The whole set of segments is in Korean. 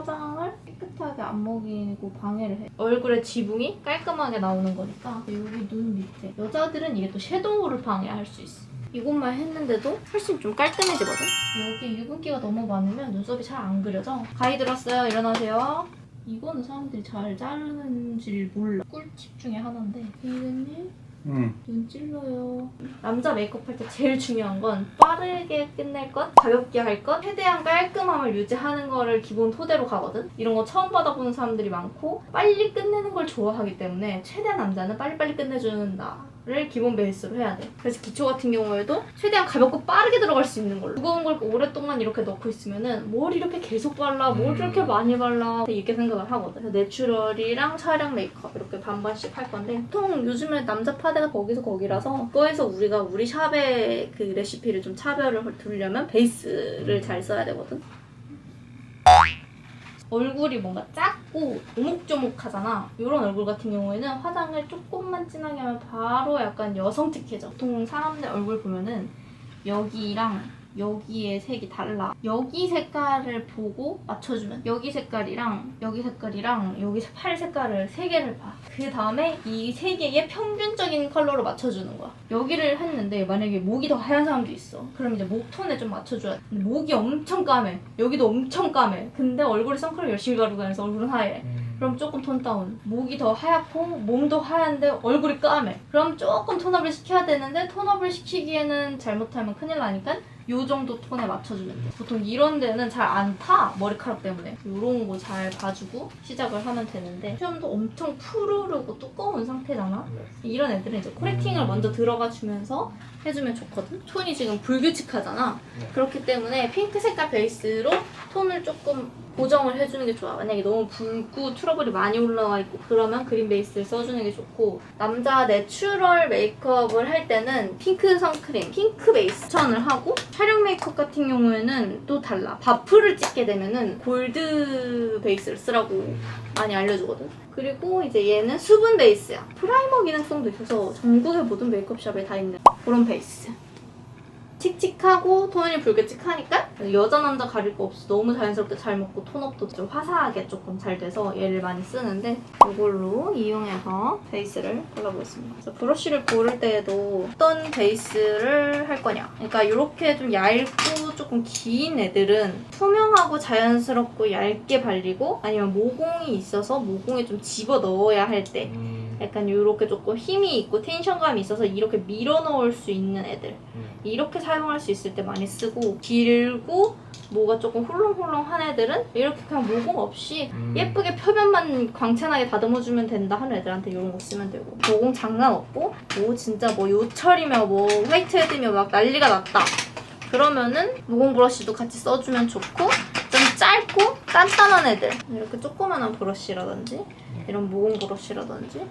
화장을 깨끗하게 안 먹이고 방해를 해. 얼굴에 지붕이 깔끔하게 나오는 거니까 여기 눈 밑에 여자들은 이게 또 섀도우를 방해할 수 있어. 이것만 했는데도 훨씬 좀 깔끔해지거든? 여기 유분기가 너무 많으면 눈썹이 잘 안 그려져. 가이드 들었어요. 일어나세요. 이거는 사람들이 잘 자르는지 몰라. 꿀팁 중에 하나인데. 이은님 응. 눈 찔러요. 남자 메이크업 할 때 제일 중요한 건 빠르게 끝낼 것, 가볍게 할 것, 최대한 깔끔함을 유지하는 거를 기본 토대로 가거든. 이런 거 처음 받아보는 사람들이 많고 빨리 끝내는 걸 좋아하기 때문에 최대한 남자는 빨리빨리 끝내주는 나 를 기본 베이스로 해야 돼. 그래서 기초 같은 경우에도 최대한 가볍고 빠르게 들어갈 수 있는 걸로. 무거운 걸 오랫동안 이렇게 넣고 있으면은 뭘 이렇게 계속 발라, 뭘 음. 이렇게 많이 발라 이렇게 생각을 하거든. 그래서 내추럴이랑 촬영 메이크업 이렇게 반반씩 할 건데 보통 요즘에 남자 파데가 거기서 거기라서 그거에서 우리가 우리 샵의 그 레시피를 좀 차별을 두려면 베이스를 잘 써야 되거든. 얼굴이 뭔가 작고 오목조목하잖아. 이런 얼굴 같은 경우에는 화장을 조금만 진하게 하면 바로 약간 여성틱해져. 보통 사람들 얼굴 보면은 여기랑 여기의 색이 달라. 여기 색깔을 보고 맞춰주면 여기 색깔이랑 여기 색깔이랑 여기 팔 색깔을 세 개를 봐. 그 다음에 이 세 개의 평균적인 컬러로 맞춰주는 거야. 여기를 했는데 만약에 목이 더 하얀 사람도 있어. 그럼 이제 목 톤에 좀 맞춰줘야 돼. 목이 엄청 까매. 여기도 엄청 까매. 근데 얼굴에 선크림 열심히 바르고 다녀서 얼굴은 하얘. 그럼 조금 톤 다운. 목이 더 하얗고 몸도 하얀데 얼굴이 까매. 그럼 조금 톤업을 시켜야 되는데 톤업을 시키기에는 잘못하면 큰일 나니까 요 정도 톤에 맞춰주면 돼. 보통 이런 데는 잘 안 타. 머리카락 때문에. 요런 거 잘 봐주고 시작을 하면 되는데 수염도 엄청 푸르르고 두꺼운 상태잖아. 이런 애들은 이제 코렉팅을 먼저 들어가 주면서 해주면 좋거든. 톤이 지금 불규칙하잖아. 네. 그렇기 때문에 핑크 색깔 베이스로 톤을 조금 고정을 해주는 게 좋아. 만약에 너무 붉고 트러블이 많이 올라와 있고 그러면 그린 베이스를 써주는 게 좋고 남자 내추럴 메이크업을 할 때는 핑크 선크림, 핑크 베이스 추천을 하고 촬영 메이크업 같은 경우에는 또 달라. 바프를 찍게 되면은 골드 베이스를 쓰라고 많이 알려주거든. 그리고 이제 얘는 수분 베이스야. 프라이머 기능성도 있어서 전국의 모든 메이크업샵에 다 있는 그런 베이스. 칙칙하고 톤이 불규칙하니까 여자 남자 가릴 거 없이 너무 자연스럽게 잘 먹고 톤업도 좀 화사하게 조금 잘 돼서 얘를 많이 쓰는데 이걸로 이용해서 베이스를 발라보겠습니다. 그래서 브러쉬를 고를 때에도 어떤 베이스를 할 거냐. 그러니까 이렇게 좀 얇고 조금 긴 애들은 투명하고 자연스럽고 얇게 발리고 아니면 모공이 있어서 모공에 좀 집어 넣어야 할때 약간 이렇게 조금 힘이 있고 텐션감이 있어서 이렇게 밀어 넣을 수 있는 애들. 이렇게 사용할 수 있을 때 많이 쓰고 길고 뭐가 조금 훌렁훌렁한 애들은 이렇게 그냥 모공 없이 예쁘게 표면만 광채나게 다듬어주면 된다 하는 애들한테 이런 거 쓰면 되고. 모공 장난 없고 뭐 진짜 뭐 요철이며 뭐 화이트헤드며 막 난리가 났다. 그러면은 모공 브러쉬도 같이 써주면 좋고 좀 짧고 단단한 애들. 이렇게 조그만한 브러쉬라든지 이런 모공 브러쉬라든지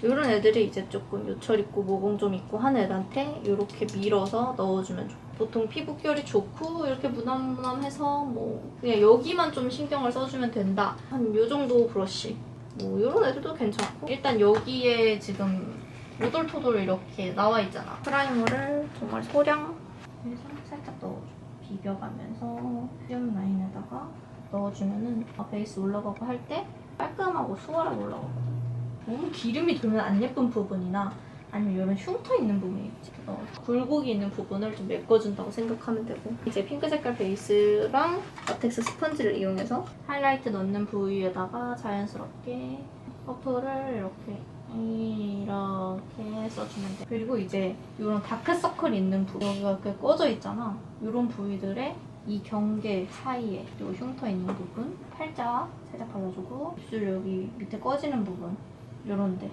이런 애들이 이제 조금 요철 있고 모공 좀 있고 한 애한테 이렇게 밀어서 넣어주면 좋고 보통 피부결이 좋고 이렇게 무난무난해서 뭐 그냥 여기만 좀 신경을 써주면 된다. 한 요 정도 브러쉬. 뭐 이런 애들도 괜찮고. 일단 여기에 지금 오돌토돌 이렇게 나와 있잖아. 프라이머를 정말 소량 비벼가면서 수염 라인에다가 넣어주면은 아, 베이스 올라가고 할 때 깔끔하고 수월하게 올라가거든 너무 기름이 돌면 안 예쁜 부분이나 아니면 이런 흉터 있는 부분이 있지. 어, 굴곡이 있는 부분을 좀 메꿔준다고 생각하면 되고 이제 핑크 색깔 베이스랑 라텍스 스펀지를 이용해서 하이라이트 넣는 부위에다가 자연스럽게 퍼프를 이렇게 이렇게 써주면 돼. 그리고 이제 이런 다크서클 있는 부위 여기가 이렇게 꺼져 있잖아. 이런 부위들의 이 경계 사이에 그리고 흉터 있는 부분 팔자 살짝 발라주고 입술 여기 밑에 꺼지는 부분 요런데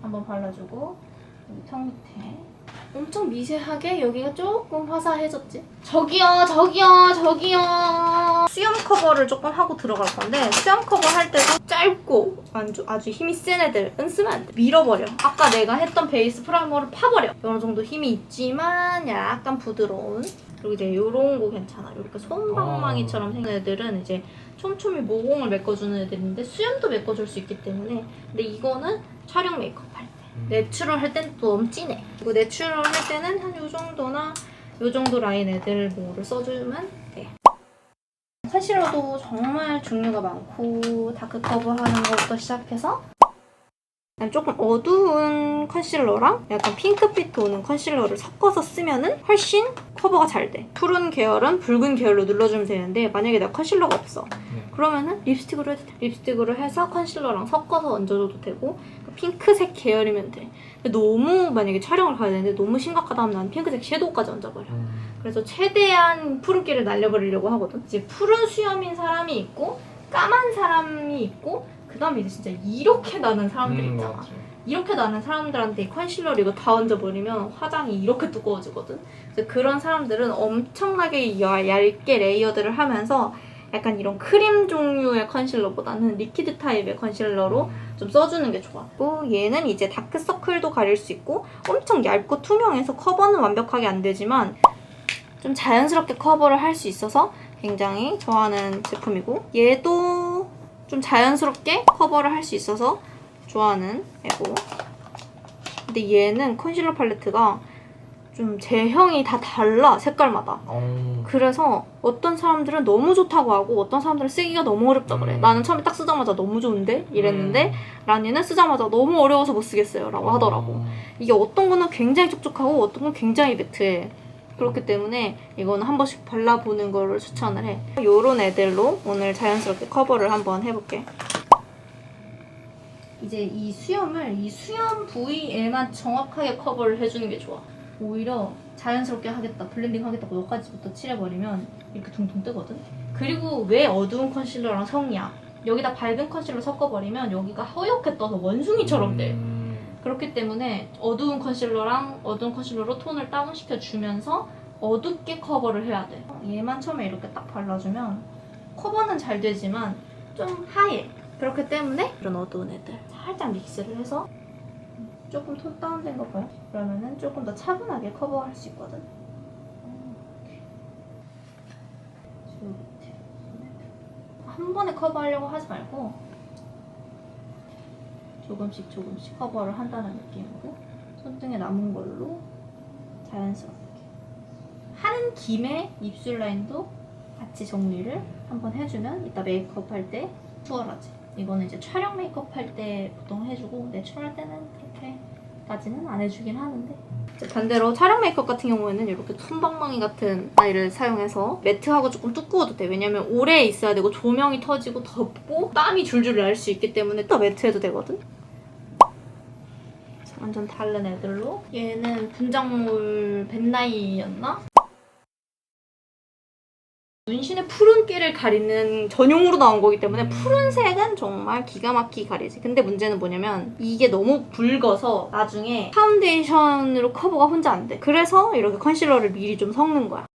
한번 발라주고 여기 턱 밑에 엄청 미세하게 여기가 조금 화사해졌지? 저기요 저기요 저기요. 수염 커버를 조금 하고 들어갈 건데 수염 커버 할 때도 짧고 아주, 아주 힘이 센 애들은 쓰면 안 돼. 밀어버려. 아까 내가 했던 베이스 프라이머를 파버려. 어느 정도 힘이 있지만 약간 부드러운. 그리고 이제 요런 거 괜찮아. 이렇게 솜방망이처럼 생긴 애들은 이제 촘촘히 모공을 메꿔주는 애들인데 수염도 메꿔줄 수 있기 때문에. 근데 이거는 촬영 메이크업 할때 내추럴 할또 너무 진해 그리고 내추럴 할 때는 한 요 정도나 요 정도 라인 애들 뭐를 써주면 돼 컨실러도 정말 종류가 많고 다크 커버 하는 것부터 시작해서 조금 어두운 컨실러랑 약간 핑크빛 도는 컨실러를 섞어서 쓰면은 훨씬 커버가 잘 돼. 푸른 계열은 붉은 계열로 눌러주면 되는데 만약에 내가 컨실러가 없어. 네. 그러면은 립스틱으로 해도 돼. 립스틱으로 해서 컨실러랑 섞어서 얹어줘도 되고 핑크색 계열이면 돼. 근데 너무 만약에 촬영을 가야 되는데 너무 심각하다 하면 난 핑크색 섀도우까지 얹어버려. 음. 그래서 최대한 푸른기를 날려버리려고 하거든. 이제 푸른 수염인 사람이 있고 까만 사람이 있고 그 다음에 이제 진짜 이렇게 나는 사람들이 음, 있잖아. 맞아. 이렇게 나는 사람들한테 이 컨실러를 이거 다 얹어버리면 화장이 이렇게 두꺼워지거든. 그래서 그런 사람들은 엄청나게 야- 얇게 레이어드를 하면서 약간 이런 크림 종류의 컨실러보다는 리퀴드 타입의 컨실러로 음. 좀 써주는 게. 또 얘는 이제 다크서클도 가릴 수 있고 엄청 얇고 투명해서 커버는 완벽하게 안 되지만 좀 자연스럽게 커버를 할 수 있어서 굉장히 좋아하는 제품이고 얘도 좀 자연스럽게 커버를 할 수 있어서 좋아하는 애고 근데 얘는 컨실러 팔레트가 좀 제형이 다 달라 색깔마다 어. 그래서 어떤 사람들은 너무 좋다고 하고 어떤 사람들은 쓰기가 너무 어렵다 그래 음. 나는 처음에 딱 쓰자마자 너무 좋은데 이랬는데 라니는 쓰자마자 너무 어려워서 못 쓰겠어요 라고 하더라고 어. 이게 어떤 거는 굉장히 촉촉하고 어떤 건 굉장히 매트해. 그렇기 때문에 이거는 한 번씩 발라보는 거를 추천을 해. 요런 애들로 오늘 자연스럽게 커버를 한번 해볼게. 이제 이 수염을 이 수염 부위에만 정확하게 커버를 해주는 게 좋아. 오히려 자연스럽게 하겠다, 블렌딩 하겠다고 여기까지부터 칠해버리면 이렇게 둥둥 뜨거든. 그리고 왜 어두운 컨실러랑 성이야? 여기다 밝은 컨실러 섞어버리면 여기가 허옇게 떠서 원숭이처럼 돼. 음. 그렇기 때문에 어두운 컨실러랑 어두운 컨실러로 톤을 다운시켜 주면서 어둡게 커버를 해야 돼. 얘만 처음에 이렇게 딱 발라주면 커버는 잘 되지만 좀 하얘. 그렇기 때문에 이런 어두운 애들 살짝 믹스를 해서 조금 톤 다운된 거 봐요? 그러면은 조금 더 차분하게 커버할 수 있거든. 한 번에 커버하려고 하지 말고 조금씩 조금씩 커버를 한다는 느낌으로 손등에 남은 걸로 자연스럽게 하는 김에 입술 라인도 같이 정리를 한번 해주면 이따 메이크업 할 때 수월하지 이거는 이제 촬영 메이크업 할 때 보통 해주고 내추럴 할 때는 그렇게까지는 안 해주긴 하는데. 반대로 촬영 메이크업 같은 경우에는 이렇게 솜방망이 같은 아이를 사용해서 매트하고 조금 두꺼워도 돼. 왜냐면 오래 있어야 되고 조명이 터지고 덥고 땀이 줄줄 날 수 있기 때문에 또 매트해도 되거든. 완전 다른 애들로. 얘는 분장물 벤나이였나? 문신의 푸른기를 가리는 전용으로 나온 거기 때문에 푸른색은 정말 기가 막히게 가리지. 근데 문제는 뭐냐면 이게 너무 붉어서 나중에 파운데이션으로 커버가 혼자 안 돼. 그래서 이렇게 컨실러를 미리 좀 섞는 거야.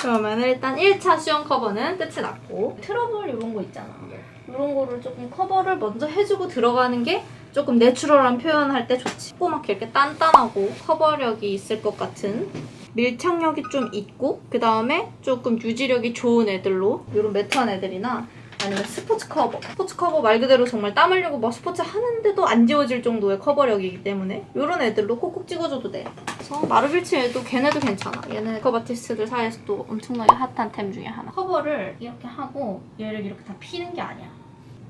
그러면 일단 1차 수영 커버는 끝이 났고. 트러블 이런 거 있잖아. 네. 이런 거를 조금 커버를 먼저 해주고 들어가는 게 조금 내추럴한 표현할 때 좋지. 조그맣게 이렇게 단단하고 커버력이 있을 것 같은 밀착력이 좀 있고 그 다음에 조금 유지력이 좋은 애들로 이런 매트한 애들이나 아니면 스포츠 커버. 스포츠 커버 말 그대로 정말 땀 흘리고 막 스포츠 하는데도 안 지워질 정도의 커버력이기 때문에 이런 애들로 콕콕 찍어줘도 돼. 그래서 마르빌치 애도 걔네도 괜찮아. 얘는 메이크업 아티스트들 사이에서도 엄청나게 핫한 템 중에 하나. 커버를 이렇게 하고 얘를 이렇게 다 피는 게 아니야.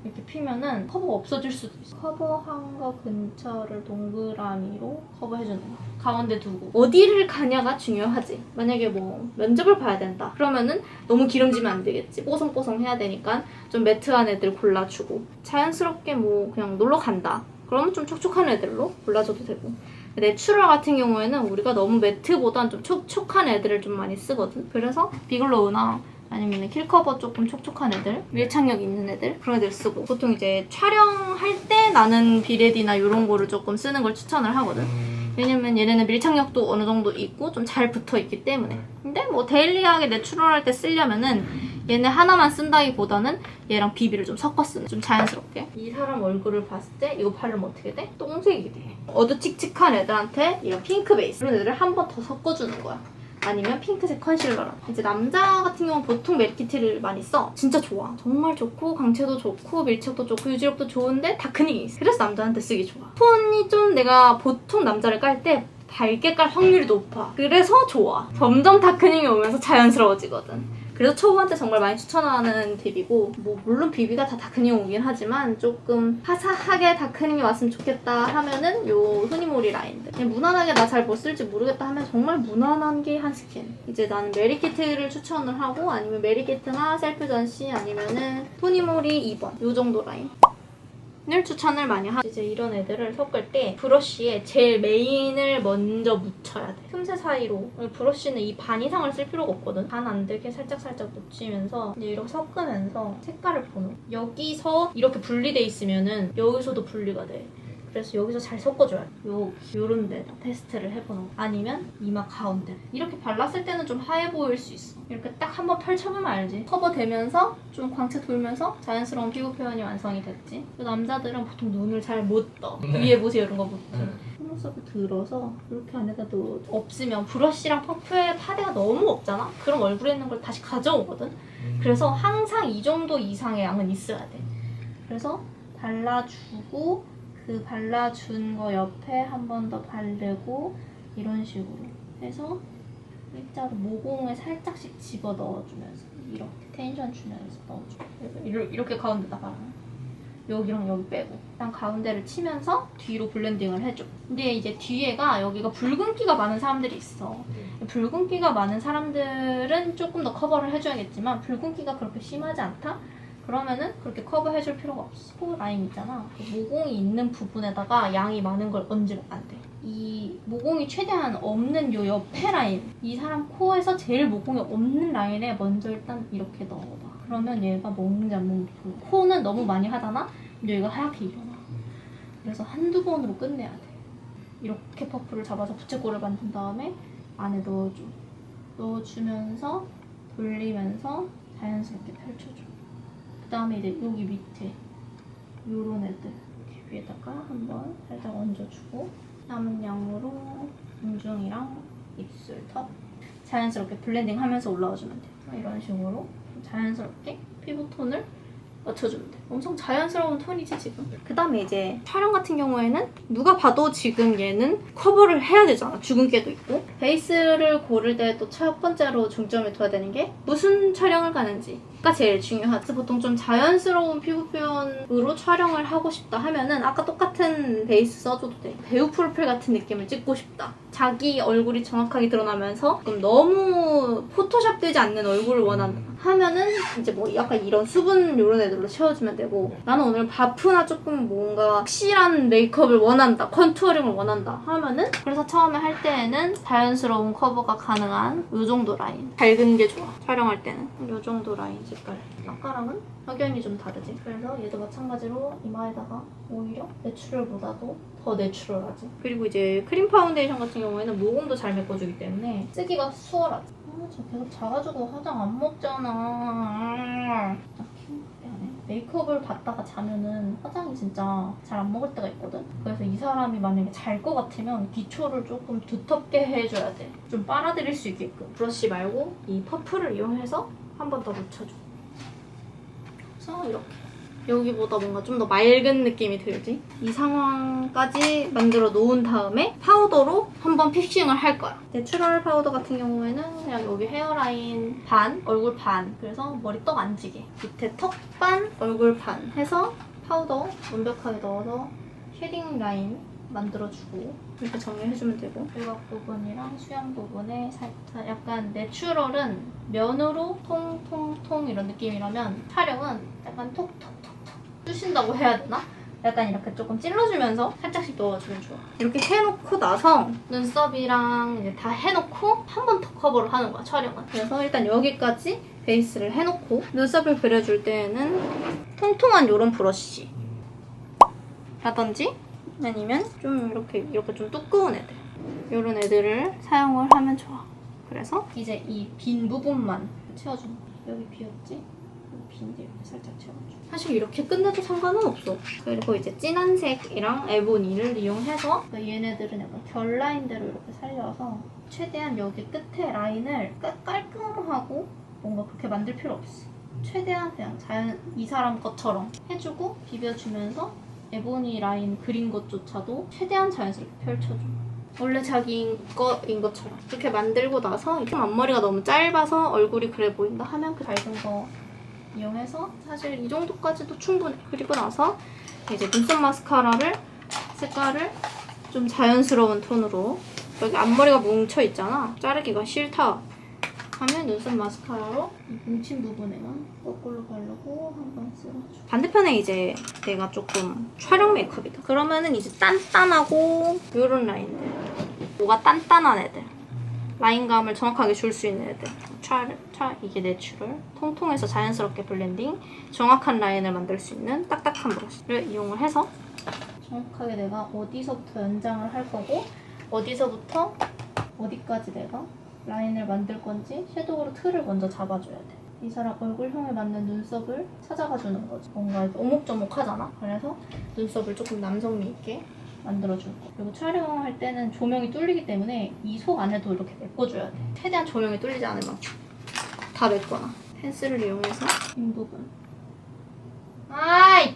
이렇게 피면은 커버가 없어질 수도 있어. 커버한 거 근처를 동그라미로 커버해주는 거. 가운데 두고. 어디를 가냐가 중요하지. 만약에 뭐 면접을 봐야 된다. 그러면은 너무 기름지면 안 되겠지. 뽀송뽀송 해야 되니까 좀 매트한 애들 골라주고. 자연스럽게 뭐 그냥 놀러 간다. 그러면 좀 촉촉한 애들로 골라줘도 되고. 내추럴 같은 경우에는 우리가 너무 매트보단 좀 촉촉한 애들을 좀 많이 쓰거든. 그래서 비글로우나 아니면 킬커버 조금 촉촉한 애들, 밀착력 있는 애들 그런 애들 쓰고 보통 이제 촬영할 때 나는 비레디나 이런 거를 조금 쓰는 걸 추천을 하거든. 음. 왜냐면 얘네는 밀착력도 어느 정도 있고 좀 잘 붙어 있기 때문에. 네. 근데 뭐 데일리하게 내추럴할 때 쓰려면은 얘네 하나만 쓴다기보다는 얘랑 비비를 좀 섞어 쓰는 좀 자연스럽게. 이 사람 얼굴을 봤을 때 이거 바르면 어떻게 돼? 똥색이 돼. 어두칙칙한 애들한테 이런 핑크 베이스 이런 애들을 한 번 더 섞어주는 거야. 아니면 핑크색 컨실러랑 이제 남자 같은 경우는 보통 메리키트를 많이 써. 진짜 좋아. 정말 좋고 강체도 좋고 밀착도 좋고 유지력도 좋은데 다크닝이 있어. 그래서 남자한테 쓰기 좋아. 톤이 좀 내가 보통 남자를 깔때 밝게 깔 확률이 높아. 그래서 좋아. 점점 다크닝이 오면서 자연스러워지거든 그래서 초보한테 정말 많이 추천하는 팁이고 뭐 물론 비비가 다 다크닝 오긴 하지만 조금 화사하게 다크닝이 왔으면 좋겠다 하면은 요 후니모리 라인들. 그냥 무난하게 나잘못 쓸지 모르겠다 하면 정말 무난한 게 한 스킨. 이제 나는 메리키트를 추천을 하고 아니면 메리키트나 셀프 전시 아니면은 후니모리 2번. 요 정도 라인 을 추천을 많이 하 이제 이런 애들을 섞을 때 브러쉬에 제일 메인을 먼저 묻혀야 돼. 틈새 사이로. 브러쉬는 이 반 이상을 쓸 필요가 없거든. 반안 들게 살짝살짝 묻히면서 이제 이렇게 섞으면서 색깔을 보는. 여기서 이렇게 분리돼 있으면은 여기서도 분리가 돼 그래서 여기서 잘 섞어줘야 돼. 요, 요런 데 테스트를 해보는 거. 아니면 이마 가운데. 이렇게 발랐을 때는 좀 하얘 보일 수 있어. 이렇게 딱 한번 펼쳐보면 알지. 커버되면서 좀 광채 돌면서 자연스러운 피부 표현이 완성이 됐지. 또 남자들은 보통 눈을 잘 못 떠. 위에 보세요 이런 거못 떠. 속눈썹을 들어서 이렇게 안에다 넣어. 없으면 브러쉬랑 퍼프의 파데가 너무 없잖아? 그럼 얼굴에 있는 걸 다시 가져오거든? 그래서 항상 이 정도 이상의 양은 있어야 돼. 그래서 발라주고 그 발라준 거 옆에 한 번 더 바르고 이런 식으로 해서 일자로 모공에 살짝씩 집어 넣어주면서 이렇게 텐션 주면서 넣어줘. 이렇게, 이렇게 가운데다 바르 여기랑 여기 빼고 일단 가운데를 치면서 뒤로 블렌딩을 해줘. 근데 이제 뒤에가 여기가 붉은기가 많은 사람들이 있어. 붉은기가 많은 사람들은 조금 더 커버를 해줘야겠지만 붉은기가 그렇게 심하지 않다? 그러면은 그렇게 커버해줄 필요가 없어. 코 라인 있잖아. 그 모공이 있는 부분에다가 양이 많은 걸 얹으면 안 돼. 이 모공이 최대한 없는 요 옆에 라인. 이 사람 코에서 제일 모공이 없는 라인에 먼저 일단 이렇게 넣어봐. 그러면 얘가 먹는지 안 먹는지 보여. 코는 너무 많이 하잖아? 근데 얘가 하얗게 일어나. 그래서 한두 번으로 끝내야 돼. 이렇게 퍼프를 잡아서 부채꼴을 만든 다음에 안에 넣어줘. 넣어주면서 돌리면서 자연스럽게 펼쳐줘. 그 다음에 이제 여기 밑에 요런 애들 이렇게 위에다가 한번 살짝 얹어주고 남은 양으로 눈중이랑 입술 턱 자연스럽게 블렌딩 하면서 올라와주면 돼 이런 식으로 자연스럽게 피부톤을 맞춰주면 돼 엄청 자연스러운 톤이지 지금? 그 다음에 이제 촬영 같은 경우에는 누가 봐도 지금 얘는 커버를 해야 되잖아. 주근깨도 있고. 베이스를 고를 때 또 첫 번째로 중점을 둬야 되는 게 무슨 촬영을 가는지 가 제일 중요하지. 보통 좀 자연스러운 피부 표현으로 촬영을 하고 싶다 하면은 아까 똑같은 베이스 써줘도 돼. 배우 프로필 같은 느낌을 찍고 싶다. 자기 얼굴이 정확하게 드러나면서 좀 너무 포토샵 되지 않는 얼굴을 원한다 하면은 이제 뭐 약간 이런 수분 요런 애들로 채워주면 되고. 나는 오늘 바프나 조금 뭔가 확실한 메이크업을 원한다 컨투어링을 원한다 하면은 그래서 처음에 할 때에는 자연스러운 커버가 가능한 요 정도 라인. 밝은 게 좋아 촬영할 때는. 요 정도 라인 색깔 아까랑은 확연히 좀 다르지 그래서 얘도 마찬가지로 이마에다가 오히려 내추럴보다도 더 내추럴하지 그리고 이제 크림 파운데이션 같은 경우에는 모공도 잘 메꿔주기 때문에 쓰기가 수월하지 아, 저 계속 자가지고 화장 안 먹잖아. 메이크업을 받다가 자면은 화장이 진짜 잘 안 먹을 때가 있거든? 그래서 이 사람이 만약에 잘 것 같으면 기초를 조금 두텁게 해줘야 돼. 좀 빨아들일 수 있게끔. 브러쉬 말고 이 퍼프를 이용해서 한 번 더 묻혀줘. 이렇게. 여기보다 뭔가 좀 더 맑은 느낌이 들지? 이 상황까지 만들어 놓은 다음에 파우더로 한번 픽싱을 할 거야. 내추럴 파우더 같은 경우에는 그냥 여기 헤어라인 반, 얼굴 반. 그래서 머리 떡 안 지게. 밑에 턱 반, 얼굴 반 해서 파우더 완벽하게 넣어서 쉐딩 라인 만들어주고 이렇게 정리해주면 되고 일각 부분이랑 수영 부분에 살짝 약간 내추럴은 면으로 통통통 이런 느낌이라면 촬영은 약간 톡톡톡톡 쑤신다고 해야 되나? 약간 이렇게 조금 찔러주면서 살짝씩 넣어주면 좋아. 이렇게 해놓고 나서 눈썹이랑 이제 다 해놓고 한 번 더 커버를 하는 거야, 촬영은. 그래서 일단 여기까지 베이스를 해놓고 눈썹을 그려줄 때에는 통통한 이런 브러쉬 라든지 아니면 좀 이렇게 이렇게 좀 두꺼운 애들 이런 애들을 사용을 하면 좋아. 그래서 이제 이 빈 부분만 채워주는 거야. 여기 비었지? 빈데 이렇게 살짝 채워줘. 사실 이렇게 끝내도 상관은 없어. 그리고 이제 진한 색이랑 에보니를 이용해서 그러니까 얘네들은 약간 결 라인대로 이렇게 살려서 최대한 여기 끝에 라인을 깔- 깔끔하고 뭔가 그렇게 만들 필요 없어. 최대한 그냥 자연 이 사람 것처럼 해주고 비벼주면서 에보니 라인 그린 것조차도 최대한 자연스럽게 펼쳐줘. 원래 자기 거인 것처럼 이렇게 만들고 나서 이 앞머리가 너무 짧아서 얼굴이 그래 보인다 하면 그 밝은 거 이용해서 사실 이 정도까지도 충분해. 그리고 나서 이제 눈썹 마스카라를 색깔을 좀 자연스러운 톤으로 여기 앞머리가 뭉쳐 있잖아. 자르기가 싫다. 하면 눈썹 마스카라로 이 뭉친 부분에만 거꾸로 바르고 한 번 쓸어줘. 반대편에 이제 내가 조금 촬영 메이크업이다. 그러면은 이제 단단하고 이런 라인들. 뭐가 단단한 애들. 라인감을 정확하게 줄 수 있는 애들. 차, 차 이게 내추럴. 통통해서 자연스럽게 블렌딩. 정확한 라인을 만들 수 있는 딱딱한 브러쉬를 이용을 해서 정확하게 내가 어디서부터 연장을 할 거고 어디서부터 어디까지 내가 라인을 만들 건지 섀도우로 틀을 먼저 잡아줘야 돼. 이 사람 얼굴형에 맞는 눈썹을 찾아가 주는 거지. 뭔가 오목조목하잖아. 그래서 눈썹을 조금 남성미 있게 만들어줄 거. 그리고 촬영할 때는 조명이 뚫리기 때문에 이 속 안에도 이렇게 메꿔줘야 돼. 최대한 조명이 뚫리지 않을 만큼 다 메꿔놔. 펜슬을 이용해서 이 부분. 아이!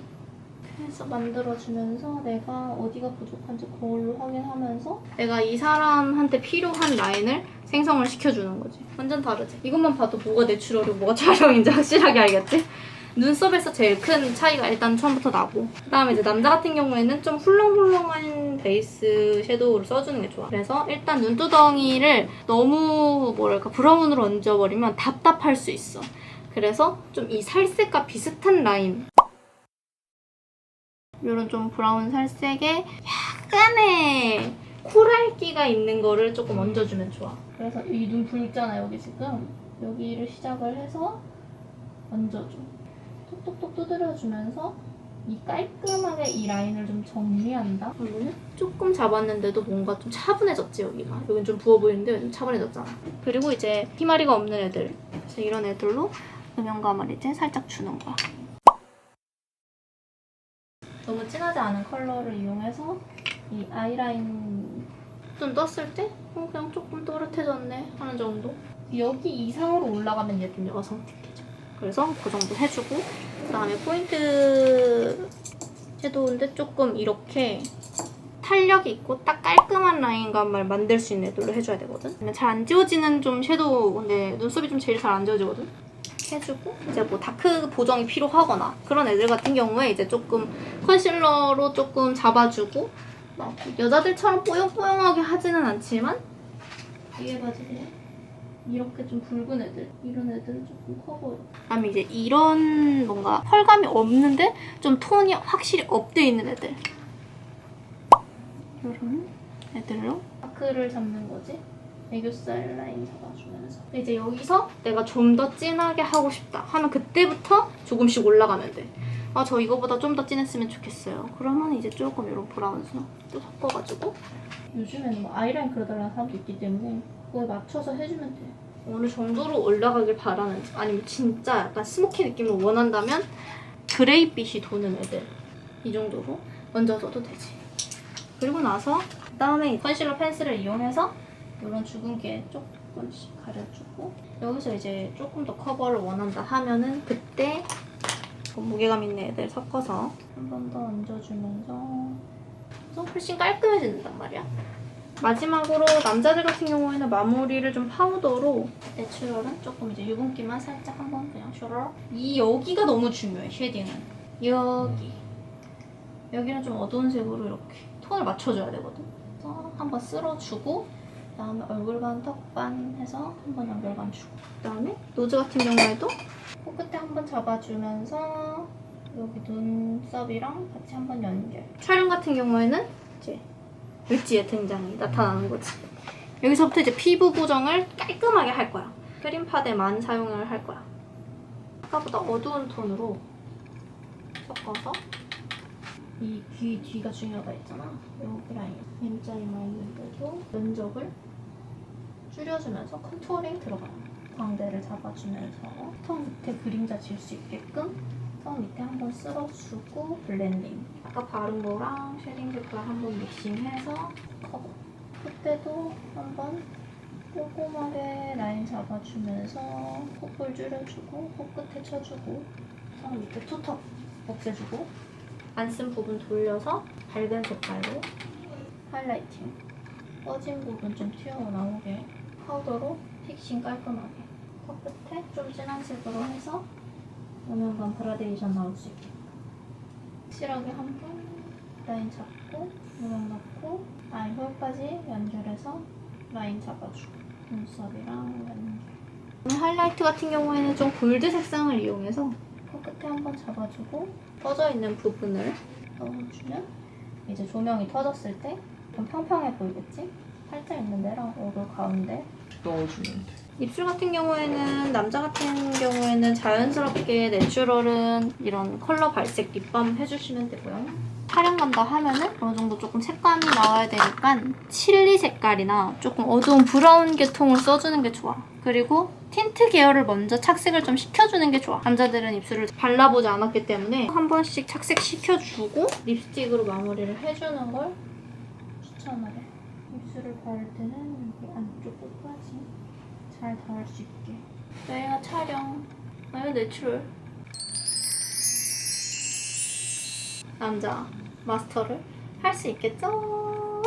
해서 만들어주면서 내가 어디가 부족한지 그걸로 확인하면서 내가 이 사람한테 필요한 라인을 생성을 시켜주는 거지. 완전 다르지? 이것만 봐도 뭐가 내추럴이고 뭐가 촬영인지 확실하게 알겠지? 눈썹에서 제일 큰 차이가 일단 처음부터 나고 그다음에 이제 남자 같은 경우에는 좀 훌렁훌렁한 베이스 섀도우를 써주는 게 좋아 그래서 일단 눈두덩이를 너무 뭐랄까 브라운으로 얹어버리면 답답할 수 있어 그래서 좀 이 살색과 비슷한 라인 이런 좀 브라운 살색에 약간의 코랄기가 있는 거를 조금 얹어주면 좋아. 그래서 이 눈 붉잖아 여기 지금 여기를 시작을 해서 얹어줘. 톡톡톡 두드려주면서 이 깔끔하게 이 라인을 좀 정리한다. 그러면 조금 잡았는데도 뭔가 좀 차분해졌지 여기가. 여긴 좀 부어 보이는데 좀 차분해졌잖아. 그리고 이제 희마리가 없는 애들, 그래서 이런 애들로 음영감을 이제 살짝 주는 거야. 너무 진하지 않은 컬러를 이용해서 이 아이라인 좀 떴을 때? 어, 그냥 조금 또렷해졌네 하는 정도? 여기 이상으로 올라가면 얘 좀 여성틱해져. 그래서 그 정도 해주고 그 다음에 포인트 섀도우인데 조금 이렇게 탄력이 있고 딱 깔끔한 라인감을 만들 수 있는 애들로 해줘야 되거든. 잘 안 지워지는 좀 섀도우 근데 눈썹이 좀 제일 잘 안 지워지거든. 해주고 이제 뭐 다크 보정이 필요하거나 그런 애들 같은 경우에 이제 조금 컨실러로 조금 잡아주고 막 여자들처럼 뽀용뽀용하게 하지는 않지만 이게 바지에 이렇게 좀 붉은 애들 이런 애들은 조금 커 보여. 그다음에 이제 이런 뭔가 펄감이 없는데 좀 톤이 확실히 업돼 있는 애들 이런 애들로 다크를 잡는 거지. 애교살 라인 잡아주면서 이제 여기서 내가 좀 더 진하게 하고 싶다 하면 그때부터 조금씩 올라가면 돼. 아 저 이거보다 좀 더 진했으면 좋겠어요. 그러면 이제 조금 이런 브라운스 또 섞어가지고 요즘에는 뭐 아이라인 그려달라는 사람도 있기 때문에 그거에 맞춰서 해주면 돼. 어느 정도로 올라가길 바라는 지 아니면 진짜 약간 스모키 느낌을 원한다면 그레이빛이 도는 애들 이 정도로 얹어줘도 되지. 그리고 나서 그다음에 컨실러 펜슬을 이용해서 이런 주근깨 조금씩 가려주고 여기서 이제 조금 더 커버를 원한다 하면은 그때 그 무게감 있는 애들 섞어서 한 번 더 얹어주면서 그래서 훨씬 깔끔해진단 말이야. 마지막으로 남자들 같은 경우에는 마무리를 좀 파우더로 내추럴은 조금 이제 유분기만 살짝 한번 그냥 쇼러 이 여기가 너무 중요해 쉐딩은. 여기. 여기는 좀 어두운 색으로 이렇게 톤을 맞춰줘야 되거든. 그래서 한번 쓸어주고 그다음에 얼굴반 턱반 해서 한번 연결감 주고. 그다음에 노즈 같은 경우에도 코끝에 한번 잡아주면서 여기 눈썹이랑 같이 한번 연결 촬영 같은 경우에는 이제 을지의 등장이 나타나는 거지 여기서부터 이제 피부 보정을 깔끔하게 할 거야 크림 파데만 사용을 할 거야 아까보다 어두운 톤으로 섞어서 이 귀 뒤가 중요하다 했잖아. 여기 라인. M자 이마인데도 면적을 줄여주면서 컨투어링 들어가요. 광대를 잡아주면서 턱 밑에 그림자 질 수 있게끔 턱 밑에 한번 쓸어주고 블렌딩. 아까 바른 거랑 쉐딩 색깔 한번 믹싱해서 커버. 그때도 한번 꼼꼼하게 라인 잡아주면서 코볼 줄여주고 코끝에 쳐주고 턱 밑에 투턱 없애주고 안 쓴 부분 돌려서 밝은 색깔로 하이라이팅 꺼진 부분 좀 튀어나오게 파우더로 픽싱 깔끔하게 코 끝에 좀 진한 색으로 해서 음영감 그라데이션 나올 수 있게 확실하게 한 번 라인 잡고 음영 넣고 아이홀까지 연결해서 라인 잡아주고 눈썹이랑 연결 하이라이트 같은 경우에는 좀 골드 색상을 이용해서 코끝에 한 번 잡아주고 터져 있는 부분을 넣어주면 이제 조명이 터졌을 때 좀 평평해 보이겠지? 살짝 있는 데랑 얼굴 가운데 넣어주면 돼. 입술 같은 경우에는 남자 같은 경우에는 자연스럽게 내추럴은 이런 컬러 발색 립밤 해주시면 되고요. 촬영 간다 하면은 어느 정도 조금 색감이 나와야 되니까 칠리 색깔이나 조금 어두운 브라운 계통을 써주는 게 좋아. 그리고 틴트 계열을 먼저 착색을 좀 시켜주는 게 좋아. 남자들은 입술을 발라보지 않았기 때문에 한 번씩 착색 시켜주고 립스틱으로 마무리를 해주는 걸 추천을 해. 입술을 바를 때는 잘 닿을 수 있게. 여행아 촬영. 아유 내추럴. 남자 마스터를 할 수 있겠죠?